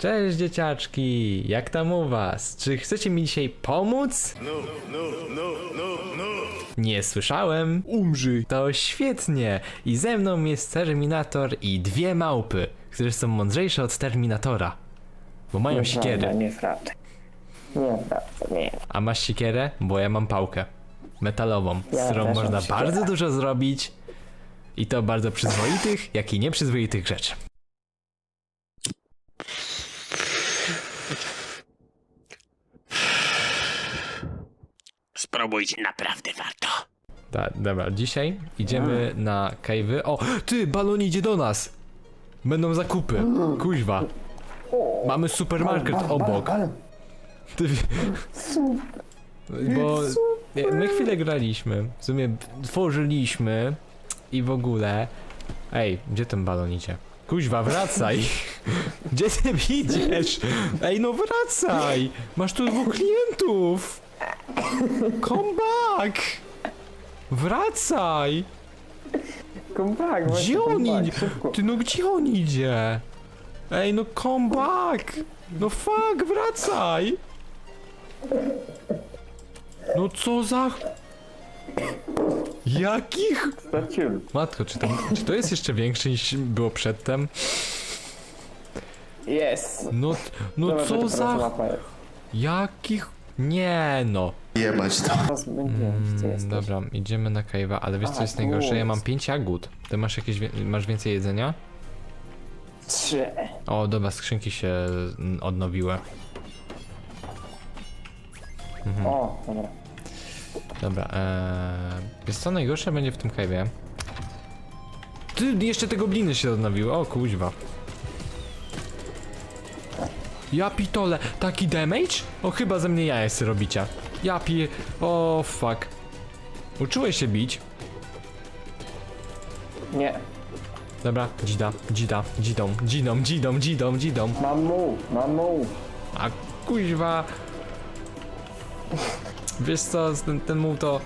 Cześć dzieciaczki, jak tam u was? Czy chcecie mi dzisiaj pomóc? No, no, no, no, no. Nie słyszałem. Umrzyj. To świetnie. I ze mną jest Terminator i dwie małpy, które są mądrzejsze od Terminatora. Bo mają siekiery. Nieprawda. Nieprawda, nie. A masz siekierę? Bo ja mam pałkę. Metalową, z Ja którą też mam można siekierę. bardzo dużo zrobić. I to bardzo przyzwoitych, jak i nieprzyzwoitych rzeczy. Spróbujcie, naprawdę warto. Tak, dobra, dzisiaj idziemy na kajwy. O, ty, balon idzie do nas! Będą zakupy. Kuźwa. Mamy supermarket obok. Ty, bo my chwilę graliśmy. W sumie tworzyliśmy i w ogóle. Ej, gdzie ten balon idzie? Kuźwa, wracaj! Gdzie ty idziesz? Ej, no wracaj! Masz tu dwóch klientów! Come back! Wracaj! Come back, właśnie Gdzie on come back, idzie? szybko. Ty no gdzie on idzie? Ej no come back! No fuck, wracaj! No co za... Jakich? Straciłem. Matko, czy to, czy to jest jeszcze większe niż było przedtem? Yes. No, no Dobra, co za... teraz łapa jest. Jakich... Nie no. Jebać to. Teraz będzie, gdzie Mm, jesteś? dobra, idziemy na cave'a, ale wiesz co jest najgorsze? Ja mam tu. 5 jagód. Ty masz jakieś... wie- Masz więcej jedzenia? Trzy. O, dobra, skrzynki się mm, odnowiły. Mhm. O, dobra. Dobra, eee... Wiesz co najgorsze będzie w tym cave'ie? Ty, jeszcze te gobliny się odnowiły, o kuźwa. Ja pitole, taki damage? O, chyba ze mnie jaja sobie robicie. Ja pi... O, fuck. Uczyłeś się bić? Nie. Dobra, dzida, dzida, dzidą, dzidą, dzidą, dzidą, dzidą. Mam mu, mam mu. A kuźwa. Wiesz co, ten, ten to.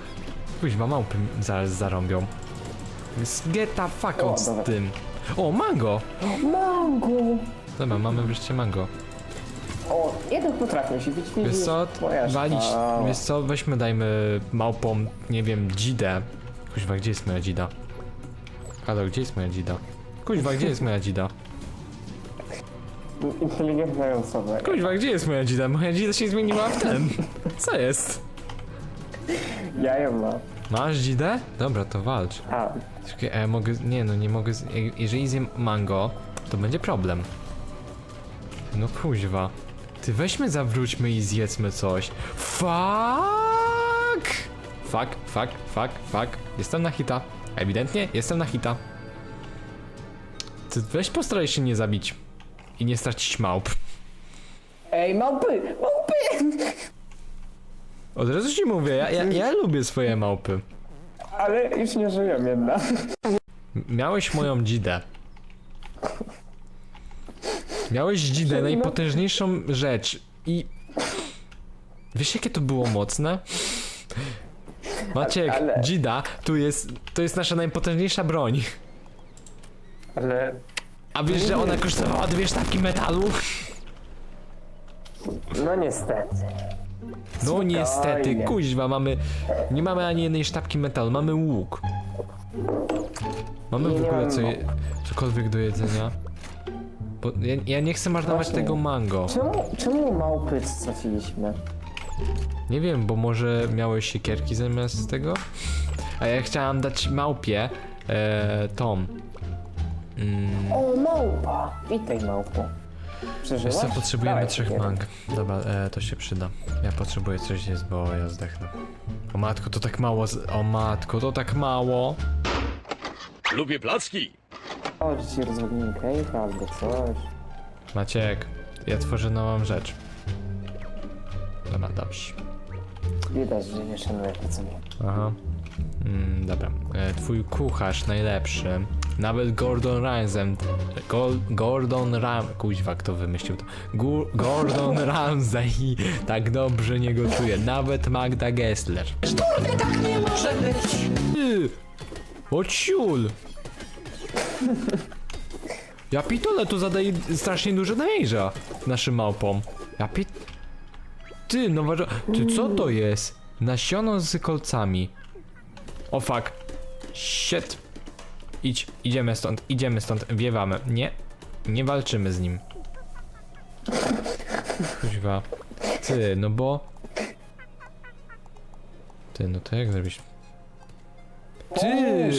Kuźwa, małpy zaraz zarąbią. Get the fuck O, out z dobra. tym. O, mango! Mango. Dobra, mamy wreszcie mango. O, jeden potrafię się być nie Wiesz co, walić, wiesz co, weźmy dajmy małpom, nie wiem, dzidę. Kuźwa, gdzie jest moja dzida? Halo, gdzie jest moja dzida? Kuźwa, gdzie jest moja dzida? Inteligentna osoba. Kuźwa, gdzie jest moja dzida? Moja dzida się zmieniła w ten. Co jest? Ja ją mam. Masz dzidę? Dobra, to walcz. A, Czekaj, a ja mogę. Nie no, nie mogę. z- je- Jeżeli zjem mango, to będzie problem. No kuźwa. Ty weźmy, zawróćmy i zjedzmy coś. Fuck! Fuck, fuck, fuck, fuck. Jestem na hita. Ewidentnie jestem na hita. Ty weź postaraj się nie zabić. I nie stracić małp. Ej, małpy! Małpy! Od razu ci mówię, ja, ja, ja lubię swoje małpy. Ale już nie żyją jedna. Miałeś moją dzidę. Miałeś dzidę, najpotężniejszą rzecz i... Wiesz jakie to było mocne? Maciek, Ale- dzida, tu jest, to jest nasza najpotężniejsza broń. Ale... A wiesz, że ona kosztowała dwie sztabki metalu? No niestety. No niestety, kuźwa, mamy... Nie mamy ani jednej sztabki metalu, mamy łuk. Mamy w ogóle co, je, cokolwiek do jedzenia? Bo ja, ja nie chcę marnować Właśnie. tego mango. Czemu, czemu małpy straciliśmy? Nie wiem, bo może miałeś siekierki zamiast tego? A ja chciałam dać małpie e, Tom. Mm, O, małpa! Witaj, małpo. Przeżyłaś? wiesz co, potrzebujemy Dawaj, trzech mang. Dobra, e, to się przyda. Ja potrzebuję coś jest, bo ja zdechnę. O matko, to tak mało. Z... O matko, to tak mało. Lubię placki. Że ci albo coś. Maciek, ja tworzę nową rzecz. Dobra, dobrze. Widać, że nie szanuję pracownika. Aha. Mm, dobra. E, twój kucharz najlepszy. Nawet Gordon Ramsay. Gol, Gordon Ram. Kuźwa, kto wymyślił to? Gu, Gordon Ramsay tak dobrze nie gotuje. Nawet Magda Gessler. tak nie może być. Ty! O ciul! Ja pitole tu zadaje strasznie dużo damage'a naszym małpom. Ja pit... Ty, no waża... Ty, co to jest? Nasiono z kolcami. O fuck. Shit. Idź, idziemy stąd, idziemy stąd, wiewamy. Nie, nie walczymy z nim. Kuźwa. Ty, no bo... Ty, no to jak zrobić? Ty!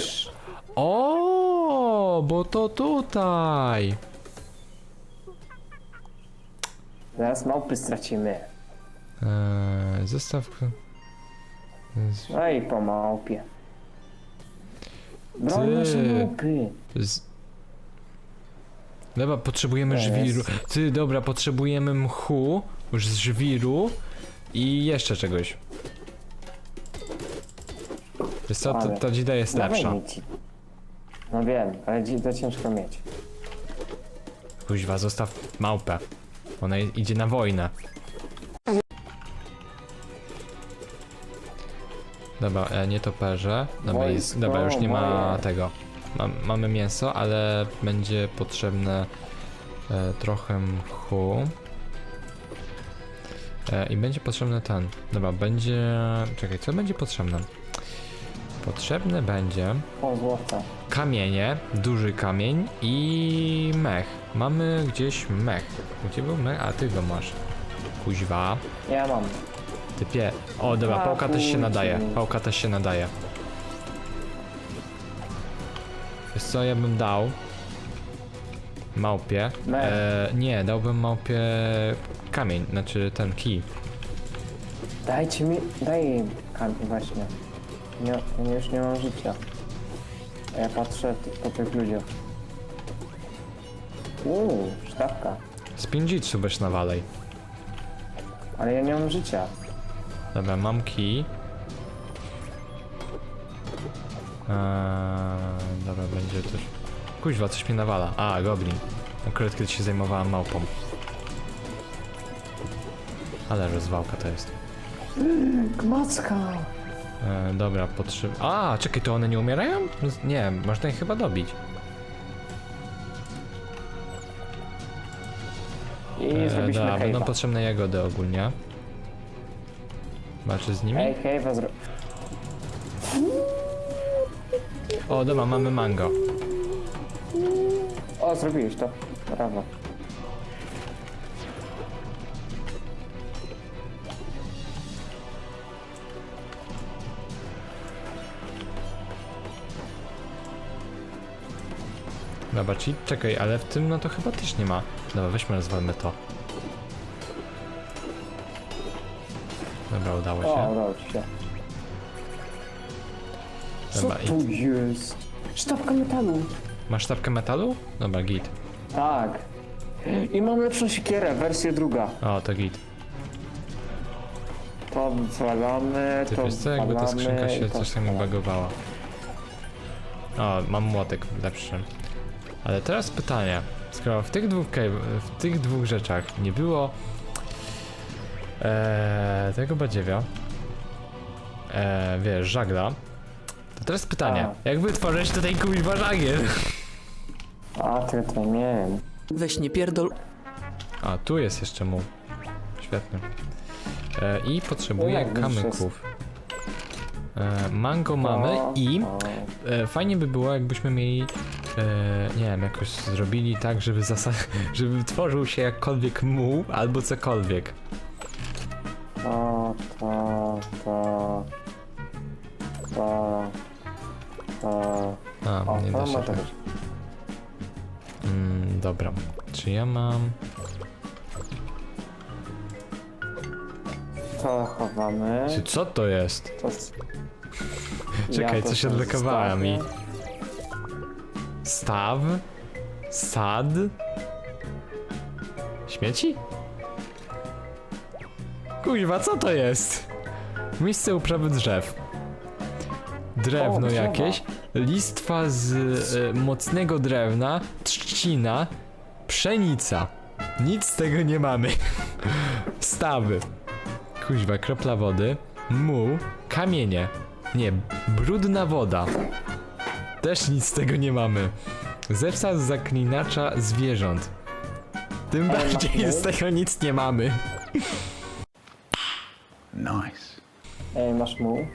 Bo to tutaj. Zaraz małpy stracimy. Eee, zestaw. z- No i po małpie. Broń Ty. nasze małpy. Z... Dobra, potrzebujemy To żwiru. Ty, dobra, potrzebujemy mchu, już z żwiru i jeszcze czegoś. Wiesz co, to, Ale- ta dzida jest Dawaj lepsza. mi ci. No wiem, ale dzi- to ciężko mieć. Kuźwa, zostaw małpę. Ona i- idzie na wojnę. Dobra, e, nie toperze. Dobra, jest, Wojsko dobra, już nie ma moje. tego. Mam, mamy mięso, ale będzie potrzebne e, trochę mchu. E, I będzie potrzebny ten. Dobra, będzie... Czekaj, co będzie potrzebne? Potrzebne będzie O, kamienie, duży kamień i mech. Mamy gdzieś mech. Gdzie był mech? A ty go masz. Kuźwa. Ja mam. Typie. O, dobra, A, pałka też się kurczę. nadaje. Pałka też się nadaje. Wiesz co, ja bym dał małpie. Mech. E, nie, dałbym małpie kamień, znaczy ten kij. Dajcie mi, daj im kamień właśnie. Nie, ja już nie mam życia. A ja patrzę t- po tych ludziach. Uuu, sztabka. Z pinjitsu weź nawalej. Ale ja nie mam życia. Dobra, mam kij. Eee, dobra, będzie coś. Kuźwa, coś mnie nawala. A, goblin. Akurat kiedy się zajmowałem małpą. Ale rozwałka to jest. Gmacka! E, dobra, potrzeb... A, czekaj, to one nie umierają? Nie, można ich chyba dobić. I E, zrobiliśmy dobra, będą cave'a. potrzebne jagody ogólnie. Walczy z nimi? Ej, cave'a zro... O, dobra, mamy mango. O, zrobiłeś to. Brawo. Dobra, czyli czekaj, ale w tym no to chyba też nie ma. Dobra, weźmy rozwalmy to. Dobra, udało O, się. udało ci się. Co Dobra, i tu jest? Sztabka metalu. masz sztabkę metalu? Dobra, git. Tak. I mam lepszą siekierę, wersję druga. O, to git. To zwalamy, Ty to wiesz co, jakby ta skrzynka i się to czasami zwalamy. bagowała. O, mam młotek lepszy. Ale teraz pytanie. Skoro w tych dwóch, w tych dwóch rzeczach nie było e, tego badziewia, e, wiesz, żagla, to teraz pytanie. Jak wytworzyć tutaj kuźwa żagiel? A, ty to nie wiem. Weź nie pierdol. A, tu jest jeszcze mu. Świetnie. E, I potrzebuję No jak kamyków. E, mango mamy i e, fajnie by było, jakbyśmy mieli, nie wiem, jakoś zrobili tak, żeby zasa- żeby tworzył się jakkolwiek muł albo cokolwiek. To, to, to, to, to. A, O, nie da się tak. Mm, dobra. Czy ja mam... To chowamy. Czy co to jest? To s- Czekaj, to coś sobie odblokowałem mi. zostawię. Staw? Sad? Śmieci? Kuźwa, co to jest? Miejsce uprawy drzew. Drewno jakieś, listwa z e, mocnego drewna, trzcina, pszenica. Nic z tego nie mamy. Stawy. Kuźwa, kropla wody, muł, kamienie. Nie, brudna woda. Też nic z tego nie mamy. Zewsa z zaklinacza zwierząt. Tym bardziej z tego nic nie mamy. Nice. Ej, masz mu?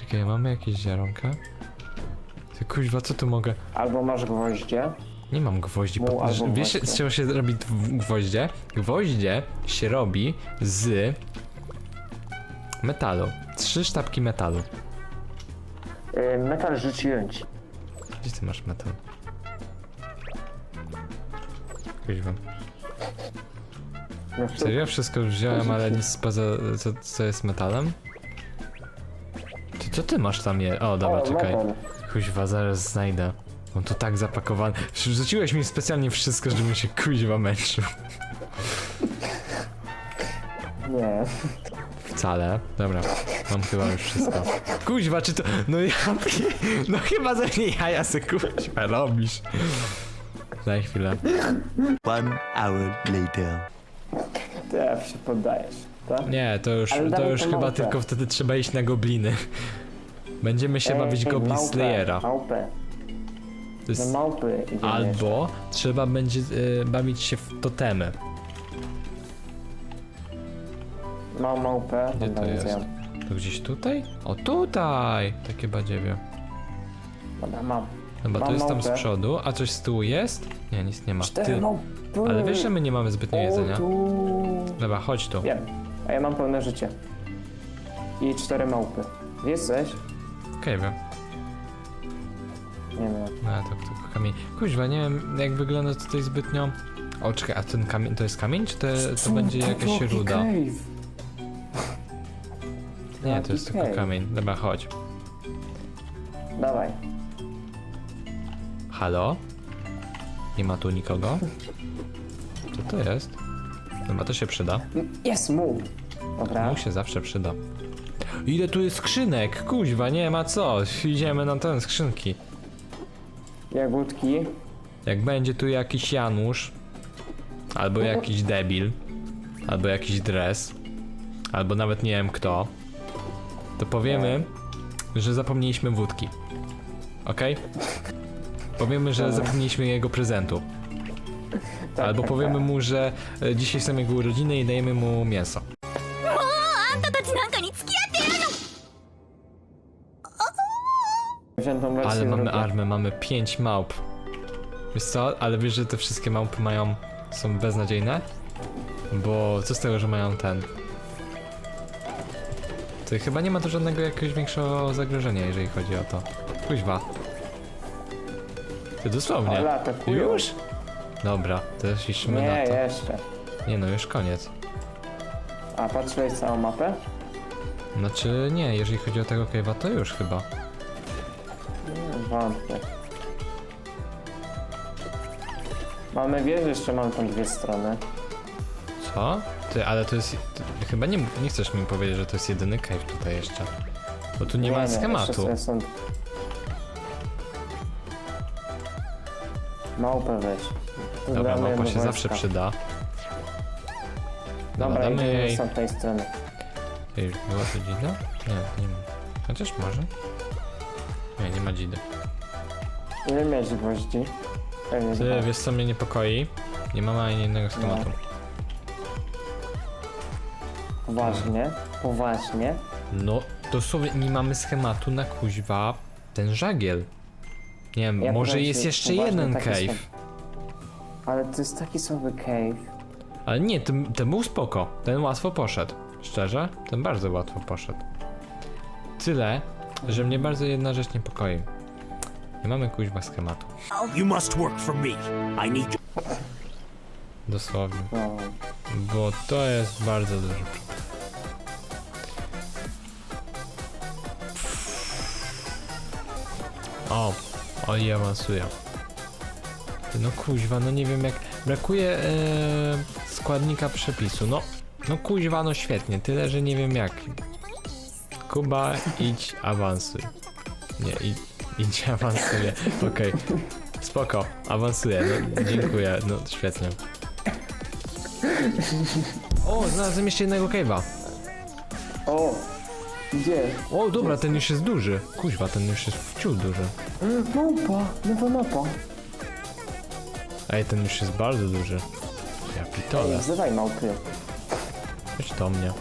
Czekaj, mamy jakieś ziaronka? Ty kuźwa, co tu mogę? Albo masz gwoździe? Nie mam gwoździ. Mu Pod... albo Wiesz, gwoździe. z czego się robi gw- gwoździe? Gwoździe się robi z metalu. Trzy sztabki metalu. Yy, metal rzuciłem ci. Gdzie ty masz metal? Kuźwa. No, w Serio? Wszystko wziąłem, ale nic poza... Co, co jest metalem? Ty, co ty masz tam je? O, dobra, o, czekaj. metal. Kuźwa, zaraz znajdę. On to tak zapakowany. Rzuciłeś mi specjalnie wszystko, żebym się kuźwa męczył. Nie. Wcale. Dobra, mam chyba już wszystko. Kuźwa, czy to... No ja... No chyba ze mnie jaja se kuźwa robisz. Daj chwilę. One hour later. Ty się poddajesz, tak? Nie, to już, Ale to już tę chyba małpę. tylko wtedy trzeba iść na gobliny. Będziemy się Ej, bawić Goblin małpę, Slayera. Małpę. To Do jest... małpy idziemy jeszcze. Albo trzeba będzie y, bawić się w totemy. Mam małpę, Gdzie to jest? To gdzieś tutaj? O tutaj! Takie badziewie. Dobra, mam. Chyba to Mam jest tam z małpę. przodu, a coś z tyłu jest? Nie, nic nie ma. Cztery Ty, małpy. ale wiesz, że my nie mamy zbytnio jedzenia. O, tu. Dobra, chodź tu. Wiem. A ja mam pełne życie. I cztery małpy. Jesteś? Okej, wiem. Nie wiem. No, to tylko kamień. Kuźwa, nie wiem jak wygląda tutaj zbytnio. O, czekaj, a ten kamień, to jest kamień, czy to, to będzie jakaś ruda? Cave. Nie, to jest tylko kamień. Dobra, chodź. Dawaj. Halo? Nie ma tu nikogo? Co to jest? Chyba to się przyda. Jest mu. Dobra. Mu się zawsze przyda. Ile tu jest skrzynek? Kuźwa, nie ma co. Idziemy na ten skrzynki. Jagódki. Jak będzie tu jakiś Janusz, albo jakiś debil, albo jakiś dres, albo nawet nie wiem kto, to powiemy, że zapomnieliśmy wódki. Okej? Powiemy, że Dobra. zapomnieliśmy jego prezentu. Tak, Albo tak, powiemy tak. mu, że e, dzisiaj są jego urodziny i dajemy mu mięso. あんたたちなんかに付き合ってやるの Wziąłem tą wersję Ale mamy drugią. armę, mamy 5 małp. Wiesz co? Ale wiesz, że te wszystkie małpy mają... są beznadziejne? Bo co z tego, że mają ten... Chyba nie ma tu żadnego jakiegoś większego zagrożenia, jeżeli chodzi o to. Kuźwa. Ty dosłownie. Ale atakują. Już? Dobra, liczymy Nie, na to. jeszcze. Nie no, już koniec. A patrzyłeś całą mapę? Znaczy nie, jeżeli chodzi o tego cave'a, to już chyba. Nie, wątpię. Mamy wieżę, jeszcze mamy tam dwie strony. Co? Ty, ale to jest... Chyba nie, nie chcesz mi powiedzieć, że to jest jedyny cave tutaj jeszcze. Bo tu nie, ma jeszcze schematu. sobie są... Małpę weź. Dobra, mu się wojska. zawsze przyda. Dobra, Dobra, damy idziemy jej... z tamtej strony. Ej, była to dzida? Nie, nie ma. Chociaż może. Nie, nie ma dzidy. Ile miałeś gwoździ? Pewnie Ty, dwa. wiesz co mnie niepokoi? Nie mamy ani jednego schematu. Poważnie? Poważnie? No, dosłownie nie mamy schematu na kuźwa ten żagiel. Nie wiem, Ja może powiem jest jeszcze poważnie, jeden cave. Ale to jest taki słaby cave. Ale nie, ten, ten był spoko. Ten łatwo poszedł. Szczerze, ten bardzo łatwo poszedł. Tyle, że mnie bardzo jedna rzecz niepokoi. Nie mamy kuźwa schematu. You must work for me. I need you. Dosłownie. No. Bo to jest bardzo duży problem. O, o i awansuję. Ty, No kuźwa, no nie wiem jak... Brakuje e, składnika przepisu. No, no kuźwa, no świetnie. Tyle, że nie wiem jak. Kuba, idź, awansuj. Nie, idź, idź, awansuję. Okej. Spoko, awansuję. No, dziękuję, no świetnie. O, znalazłem jeszcze jednego cave'a. O! Gdzie? O, dobra, ten już jest duży. Kuźwa, ten już jest wciul duży. Mapa, nowa mapa. Ej, ten już jest bardzo duży. Ja Ej, pitole. wzywaj małpy. Chodź do mnie.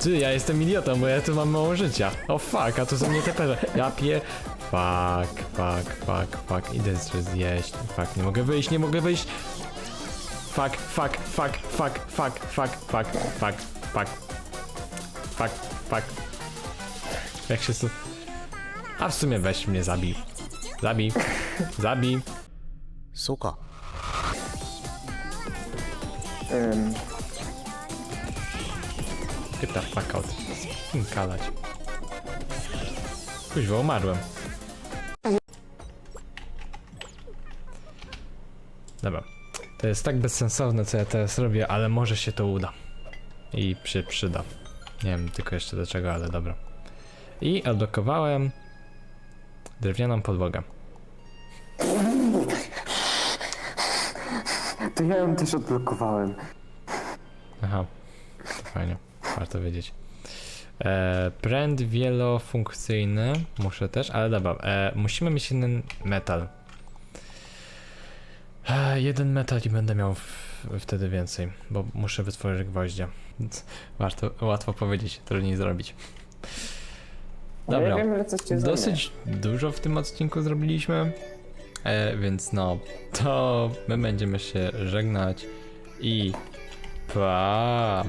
Ty, ja jestem idiotą, bo ja tu mam mało życia. O fuck, a tu są nie teperze. Ja pie... Fuck, fuck, fuck, fuck. Idę coś zjeść. Fuck, nie mogę wyjść, nie mogę wyjść. Fuck, fuck, fuck, fuck, fuck, fuck, fuck, fuck, fuck. Fuck, fuck, fuck. Jak się... Su... A w sumie weź mnie, zabij. Zabij. Zabij. Suka. Um. Get the fuck out. Kalać. Kuźwa, umarłem. Dobra. To jest tak bezsensowne, co ja teraz robię, ale może się to uda. I przy przyda. Nie wiem tylko jeszcze do czego, ale dobra. I odblokowałem drewnianą podłogę. to ja ją też odblokowałem. Aha, to fajnie, warto wiedzieć. E, pręd wielofunkcyjny muszę też, ale dobra, e, musimy mieć jeden metal. Jeden metal i będę miał w, wtedy więcej, bo muszę wytworzyć gwoździa. Więc Warto, łatwo powiedzieć, trudniej zrobić. Dobra, ja wiem, dosyć dużo w tym odcinku zrobiliśmy, e, więc no, to my będziemy się żegnać i pa!